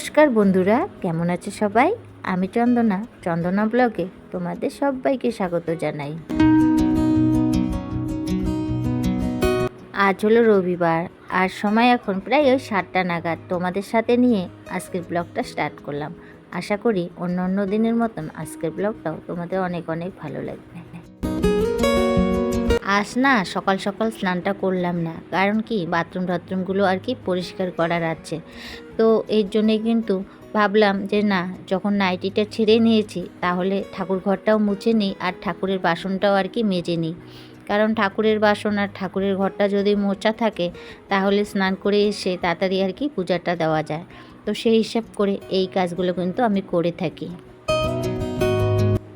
নমস্কার বন্ধুরা, কেমন আছে সবাই? আমি চন্দনা চন্দনা ব্লগে তোমাদের সবাইকে স্বাগত জানাই। আজ হলো রবিবার, আর সময় এখন প্রায় ওই সাতটা নাগাদ। তোমাদের সাথে নিয়ে আজকের ব্লগটা স্টার্ট করলাম। আশা করি অন্য অন্য দিনের মতন আজকের ব্লগটাও তোমাদের অনেক অনেক ভালো লাগবে। আজ না সকাল সকাল স্নানটা করলাম না। কারণ কি? বাথরুম টাথরুমগুলো আর কি পরিষ্কার করার আছে। তো এর জন্যে কিন্তু ভাবলাম যে না, যখন নাইটিটা ছেড়ে নিয়েছি, তাহলে ঠাকুর ঘরটাও মুছে নিই আর ঠাকুরের বাসনটাও আর কি মেজে নিই। কারণ ঠাকুরের বাসন আর ঠাকুরের ঘরটা যদি মোচা থাকে, তাহলে স্নান করে এসে তাড়াতাড়ি আর কি পূজাটা দেওয়া যায়। তো সেই হিসাব করে এই কাজগুলো কিন্তু আমি করে থাকি।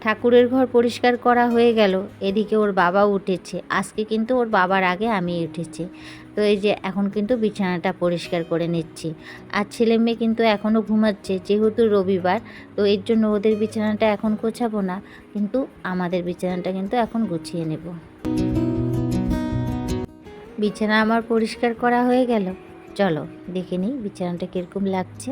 ঠাকুরের ঘর পরিষ্কার করা হয়ে গেল। এদিকে ওর বাবা উঠেছে। আজকে কিন্তু ওর বাবার আগে আমি উঠেছি। তো এই যে এখন কিন্তু বিছানাটা পরিষ্কার করে নিচ্ছি। আর ছেলে মেয়ে কিন্তু এখনও ঘুমাচ্ছে, যেহেতু রবিবার, তো এর জন্য ওদের বিছানাটা এখন গোছাবো না। কিন্তু আমাদের বিছানাটা কিন্তু এখন গুছিয়ে নেব। বিছানা আমার পরিষ্কার করা হয়ে গেল। চলো দেখে নিই বিছানাটা কীরকম লাগছে।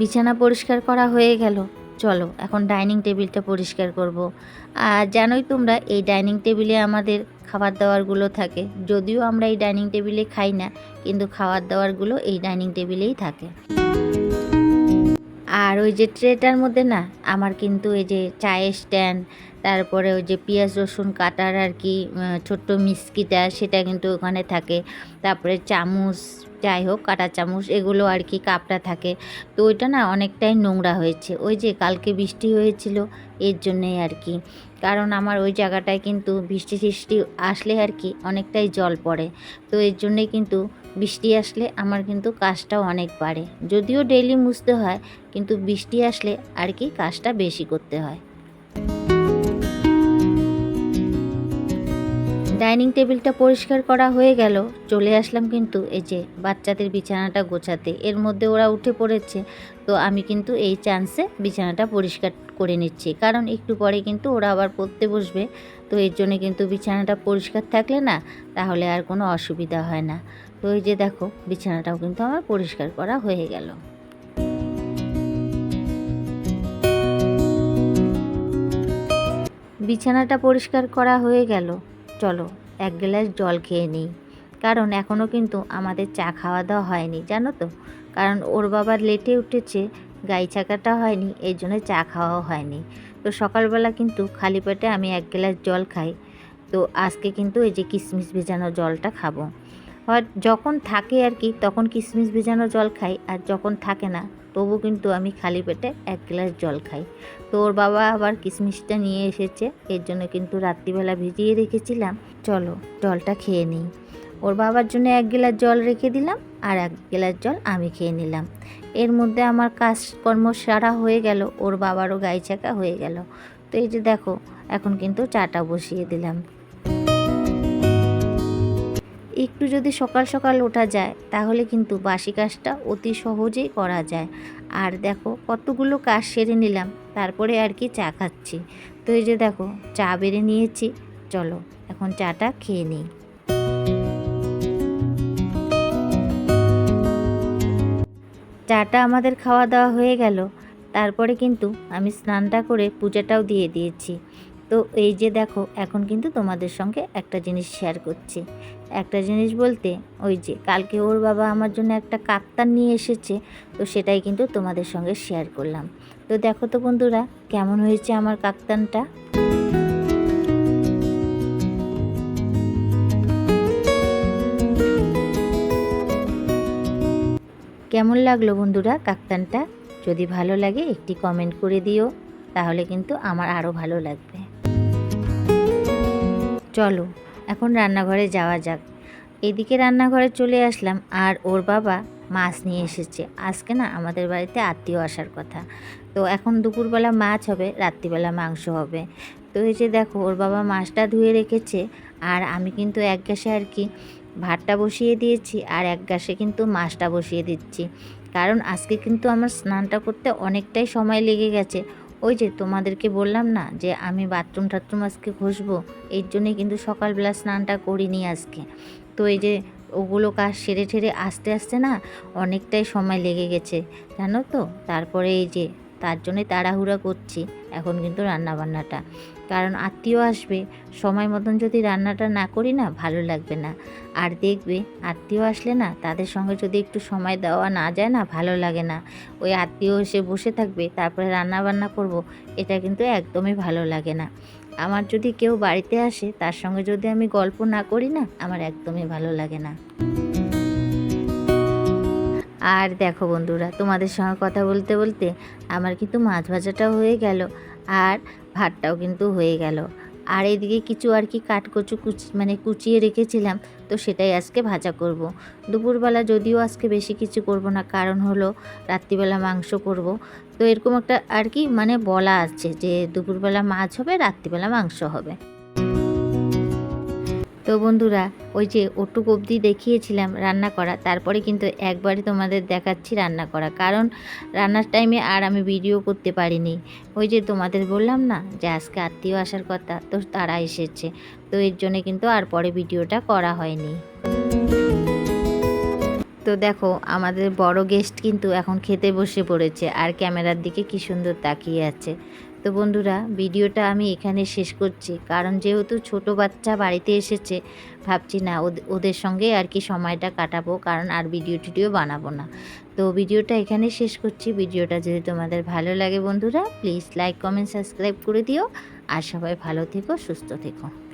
বিছানা পরিষ্কার করা হয়ে গেল। চলো, এখন ডাইনিং টেবিলটা পরিষ্কার করব। আর জানোই তোমরা, এই ডাইনিং টেবিলে আমাদের খাবার দাবারগুলো থাকে। যদিও আমরা এই ডাইনিং টেবিলে খাই না, কিন্তু খাবার দাবারগুলো এই ডাইনিং টেবিলেই থাকে। আর ওই যে ট্রেটার মধ্যে না, আমার কিন্তু এই যে চায়ের স্ট্যান্ড, তারপরে ওই যে পেঁয়াজ রসুন কাটার আর কি ছোট্ট মিসকিটা সেটা কিন্তু ওখানে থাকে। তারপরে চামচ, যাই হোক, কাটা চামচ, এগুলো আর কি কাপটা থাকে। তো ওইটা না অনেকটাই নোংরা হয়েছে। ওই যে কালকে বৃষ্টি হয়েছিল, এর জন্যেই আর কি। কারণ আমার ওই জায়গাটায় কিন্তু বৃষ্টি টিষ্টি আসলে আর কি অনেকটাই জল পড়ে। তো এর জন্যেই কিন্তু বৃষ্টি আসলে আমার কিন্তু কাজটাও অনেক বাড়ে। যদিও ডেইলি মুছতে হয়, কিন্তু বৃষ্টি আসলে আর কি কাজটা বেশি করতে হয়। ডাইনিং টেবিলটা পরিষ্কার করা হয়ে গেল, চলে আসলাম কিন্তু এই যে বাচ্চাদের বিছানাটা গোছাতে। এর মধ্যে ওরা উঠে পড়েছে, তো আমি কিন্তু এই চান্সে বিছানাটা পরিষ্কার করে নিচ্ছি। কারণ একটু পরে কিন্তু ওরা আবার পড়তে বসবে। তো এর জন্য কিন্তু বিছানাটা পরিষ্কার থাকলে না, তাহলে আর কোনো অসুবিধা হয় না। তো এই যে দেখো, বিছানাটাও কিন্তু আমার পরিষ্কার করা হয়ে গেল। বিছানাটা পরিষ্কার করা হয়ে গেল। চলো, এক গ্লাস জল খেয়ে নিই। কারণ এখনও কিন্তু আমাদের চা খাওয়া দাওয়া হয়নি, জানো তো? কারণ ওর বাবার লেটে উঠেছে গাই চাকাটা হয়নি এই জন্য চা খাওয়াও হয়নি। তো সকালবেলা কিন্তু খালি পেটে আমি এক গ্লাস জল খাই। তো আজকে কিন্তু এই যে কিশমিশ ভেজানো জলটা খাব। হয় যখন থাকে আর কি, তখন কিশমিশ ভেজানো জল খাই, আর যখন থাকে না, তবু কিন্তু আমি খালি পেটে এক গ্লাস জল খাই। তো ওর বাবা আবার কিশমিশটা নিয়ে এসেছে, এর জন্য কিন্তু রাত্রিবেলা ভিজিয়ে রেখেছিলাম। চলো জলটা খেয়ে নিই। ওর বাবার জন্য এক গ্লাস জল রেখে দিলাম, আর এক গ্লাস জল আমি খেয়ে নিলাম। এর মধ্যে আমার কাজকর্ম সারা হয়ে গেল, ওর বাবারও গায়ে চাকা হয়ে গেল। তো এই যে দেখো, এখন কিন্তু চাটা বসিয়ে দিলাম। একটু যদি সকাল সকাল ওঠা যায়, তাহলে কিন্তু বাসি কাজটা অতি সহজেই করা যায়। আর দেখো, কতগুলো কাজ সেরে নিলাম, তারপরে আর কি চা খাচ্ছি। তো এই যে দেখো, চা বেড়ে নিয়েছি, চলো, এখন চাটা খেয়ে নিই। চাটা আমাদের খাওয়া দাওয়া হয়ে গেল। তারপরে কিন্তু আমি স্নানটা করে পূজাটাও দিয়ে দিয়েছি। তো এই যে দেখো, এখন কিন্তু তোমাদের সঙ্গে একটা জিনিস শেয়ার করছি। একটা জিনিস বলতে, ওই যে কালকে ওর বাবা আমার জন্য একটা কাপ্তান নিয়ে এসেছে, তো সেটাই কিন্তু তোমাদের সঙ্গে শেয়ার করলাম। তো দেখো তো বন্ধুরা, কেমন হয়েছে আমার কাপ্তানটা কেমন লাগল বন্ধুরা কাপ্তানটা যদি ভালো লাগে একটি কমেন্ট করে দিও, তাহলে কিন্তু আমার আরও ভালো লাগবে। চলো, এখন রান্নাঘরে যাওয়া যাক। এদিকে রান্নাঘরে চলে আসলাম, আর ওর বাবা মাছ নিয়ে এসেছে। আজকে না আমাদের বাড়িতে আত্মীয় আসার কথা। তো এখন দুপুরবেলা মাছ হবে, রাত্রিবেলা মাংস হবে। তো এই যে দেখো, ওর বাবা মাছটা ধুয়ে রেখেছে, আর আমি কিন্তু এক গ্যাসে আর কি ভাতটা বসিয়ে দিয়েছি আর এক গ্যাসে কিন্তু মাছটা বসিয়ে দিচ্ছি। কারণ আজকে কিন্তু আমার স্নানটা করতে অনেকটাই সময় লেগে গেছে। ওই যে তোমাদেরকে বললাম না যে আমি বাথরুম টাথরুম আজকে ঘষবো, এর জন্যই কিন্তু সকালবেলা স্নানটা করিনি আজকে। তো এই যে ওগুলো কাজ সেরে ঠেরে আস্তে আস্তে না অনেকটাই সময় লেগে গেছে, জানো তো? তারপরে এই যে তার জন্যই তাড়াহুড়া করছি, এখন কিন্তু রান্না বান্নাটা কারণ আত্মীয় আসবে, সময় মতন যদি রান্নাটা না করি না, ভালো লাগবে না। আর দেখবে, আত্মীয় আসলে না, তাদের সঙ্গে যদি একটু সময় দেওয়া না যায় না, ভালো লাগে না। ওই আত্মীয় এসে বসে থাকবে, তারপরে রান্না বান্না করব, এটা কিন্তু একদমই ভালো লাগে না। আমার যদি কেউ বাড়িতে আসে, তার সঙ্গে যদি আমি গল্প না করি না, আমার একদমই ভালো লাগে না। আর দেখো বন্ধুরা, তোমাদের সঙ্গে কথা বলতে বলতে আমার কিন্তু মাছ ভাজাটাও হয়ে গেল আর ভাতটাও কিন্তু হয়ে গেল আর এদিকে কিছু আর কি কাঠকচু কুচি মানে কুচিয়ে রেখেছিলাম, তো সেটাই আজকে ভাজা করব। দুপুরবেলা যদিও আজকে বেশি কিছু করব না, কারণ হলো রাত্রিবেলা মাংস করব। তো এরকম একটা আর কি মানে বলা আছে যে দুপুরবেলা মাছ হবে, রাত্রিবেলা মাংস হবে তো বন্ধুরা, ওই যে ওটুক অবধি দেখিয়েছিলাম রান্না করা, তারপরে কিন্তু একবারই তোমাদের দেখাচ্ছি রান্না করা। কারণ রান্নার টাইমে আর আমি ভিডিও করতে পারিনি। ওই যে তোমাদের বললাম না, যে আজকে আত্মীয় আসার কথা, তো তারা এসেছে। তো এর জন্য কিন্তু আর পরে ভিডিওটা করা হয়নি। তো দেখো, আমাদের বড় গেস্ট কিন্তু এখন খেতে বসে পড়েছে, আর ক্যামেরার দিকে কি সুন্দর তাকিয়ে আছে। তো বন্ধুরা, ভিডিওটা আমি এখানে শেষ করছি। কারণ যেহেতু ছোট বাচ্চা বাড়িতে এসেছে, ভাবছি না ওদ- ওদের সঙ্গে আর কি সময়টা কাটাবো, কারণ আর ভিডিও টিডিও বানাবো না। তো ভিডিওটা এখানে শেষ করছি। ভিডিওটা যদি তোমাদের ভালো লাগে বন্ধুরা প্লিজ লাইক কমেন্ট সাবস্ক্রাইব করে দিও। আর সবাই ভালো থেকো, সুস্থ থেকো।